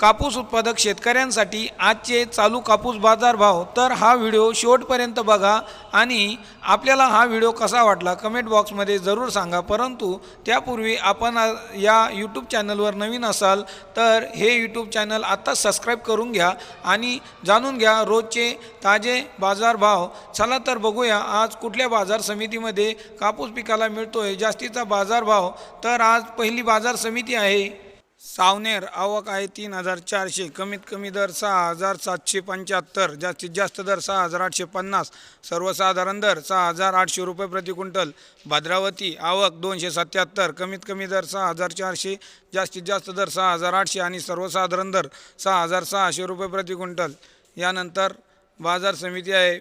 कापूस उत्पादक शेतकऱ्यांसाठी आजचे चालू कापूस बाजार भाव. तर हा व्हिडिओ शेवटपर्यंत बघा आणि आपल्याला हा व्हिडिओ कसा वाटला कमेंट बॉक्समध्ये जरूर सांगा. परंतु त्यापूर्वी आपण या यूट्यूब चॅनलवर नवीन असाल तर हे यूट्यूब चॅनल आत्ताच सबस्क्राईब करून घ्या आणि जाणून घ्या रोजचे ताजे बाजार भाव. चला तर बघूया आज कुठल्या बाजार समितीमध्ये कापूस पिकाला मिळतोय जास्तीचा बाजार भाव. तर आज पहिली बाजार समिती आहे सावनेर आवक आहे तीन हजार चारशे. कमीत कमी दर सहा हजार सातशे पंच्याहत्तर. जास्तीत जास्त दर सहा हजार आठशे पन्नास. सर्वसाधारण दर सहा हजार आठशे रुपये प्रति क्विंटल. भद्रावती आवक दोनशे सत्याहत्तर. कमीत कमी दर सहा हजार चारशे. जास्तीत जास्त दर सहा हजार आठशे आणि सर्वसाधारण दर सहा हजार सहाशे रुपये प्रति क्विंटल. यानंतर बाजार समिती आहे.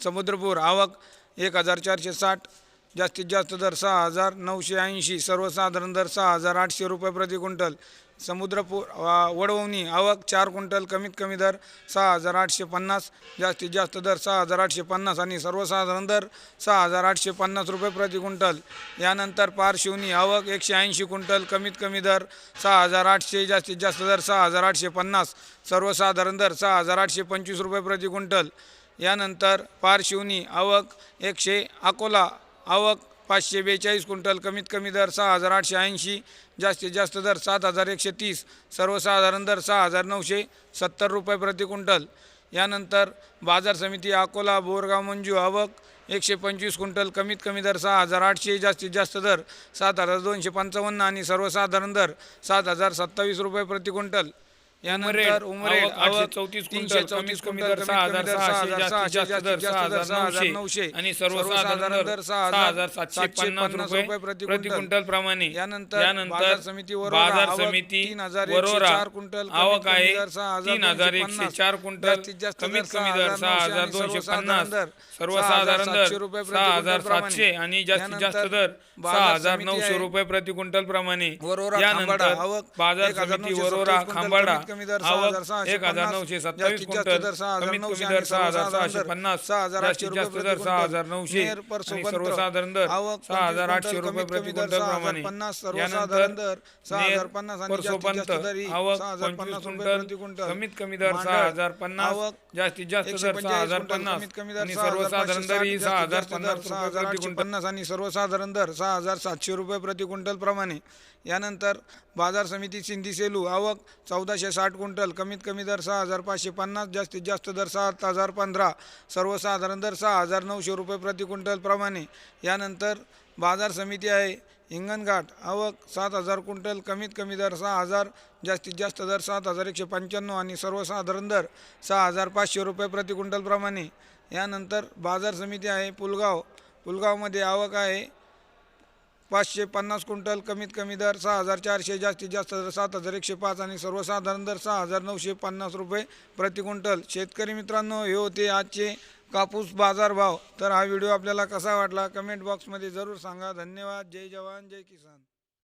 समुद्रपूर आवक एक हजार चारशे साठ. जास्तीत जास्त दर सहा हजार नऊशे ऐंशी सर्वसाधारण दर सहा हजार आठशे रुपये प्रति क्विंटल. समुद्रपूर वडवणी आवक चार क्विंटल कमीत कमी दर सहा हजार आठशे पन्नास जास्तीत जास्त दर सहा हजार आठशे पन्नास आणि सर्वसाधारण दर सहा हजार आठशे पन्नास रुपये प्रति क्विंटल. यानंतर पारशिवनी आवक एकशे ऐंशी क्विंटल कमीत कमी दर सहा हजार आठशे जास्तीत जास्त दर सहा हजार आठशे पन्नास सर्वसाधारण दर सहा हजार आठशे पंचवीस रुपये प्रति क्विंटल. यानंतर पारशिवनी आवक एकशे अकोला आवक पाचशे बेचाळीस क्विंटल कमीत कमी दर सहा हजार आठशे ऐंशी जास्तीत जास्त दर सात हजार एकशे तीस सर्वसाधारण दर सहा हजार नऊशे सत्तर रुपये प्रति क्विंटल. यानंतर बाजार समिती अकोला बोरगाव मंजू आवक एकशे पंचवीस क्विंटल कमीत कमी दर सहा हजार आठशे जास्तीत जास्त दर सात हजार दोनशे पंचावन्न आणि सर्वसाधारण दर सात हजार सत्तावीस रुपये प्रति क्विंटल. यानंतर उमरेड. चौतीस तीनशे क्विंटल, चौतीस कमी दर सहा हजार सहाशे, सहाशे जास्तीत जास्त दर सहा हजार नऊशे. आणि सर्वसाधारण दर सहा हजार सातशे पन्नास रुपये प्रति क्विंटल. प्रमाणे. यानंतर बाजार समिती वरोरा. बाजार समिती तीन हजार एकशे वरोरा. चार क्विंटल, आवक आहे तीन हजार एकशे. चार क्विंटल कमीत कमी दर सहा हजार दोनशे पन्नास. सर्वसाधारण दर सहा हजार. सातशे आणि जास्तीत जास्त यानंतर दर सहा हजार नऊशे. रुपये प्रति क्विंटल प्रमाणे. यानंतर बाजार समिती वरोरा खांबाडा कमी दर सहा हजार सहाशे एक हजार नऊशे सत्तावीस क्विंटल कमीत कमी दर सहा हजार सहाशे पन्नास सहा हजार आठशे जास्त दर सहा हजार नऊशे आणि. सर्वसाधारण दर सहा हजार 25 आठशे रुपये प्रति क्विंटल प्रमाणे परसोपंत आवक पंचवीस क्विंटल. कमीत कमी दर सहा हजार पन्नास आवक जास्तीत जास्त दर सहा हजार पन्नास कमीत कमी दर आणि सर्वसाधारण दर ही सहा हजार रुपये प्रति क्विंटल पन्नास आणि सर्वसाधारण दर सहा हजार सातशे रुपये प्रति क्विंटल प्रमाणे यानंतर बाजार समिती सिंधी सेलू आवक चौदाशे साठ क्विंटल कमीत कमी दर सहा हजार पाचशे पन्नास जास्तीत जास्त दर सात हजार पंधरा सर्वसाधारण दर सहा हजार नऊशे रुपये प्रति क्विंटलप्रमाणे यानंतर बाजार समिती आहे हिंगणघाट आवक सात हजार क्विंटल कमीत कमी दर सहा हजार जास्तीत जास्त दर सात हजार एकशे पंच्याण्णव आणि सर्वसाधारण दर सहा हजार पाचशे रुपये प्रति क्विंटलप्रमाणे यानंतर बाजार समिती आहे पुलगाव पुलगावमध्ये आवक आहे पाचशे पन्नास क्विंटल कमीत कमी दर सहा हजार चारशे जास्तीत जास्त दर सात हजार एकशे पाच आणि सर्वसाधारण दर सहा हजार नऊशे पन्नास रुपये प्रति क्विंटल. शेतकरी मित्रांनो हे होते आजचे कापूस बाजारभाव तर हा व्हिडिओ आपल्याला कसा वाटला? कमेंट बॉक्समध्ये जरूर सांगा. धन्यवाद. जय जवान जय किसान.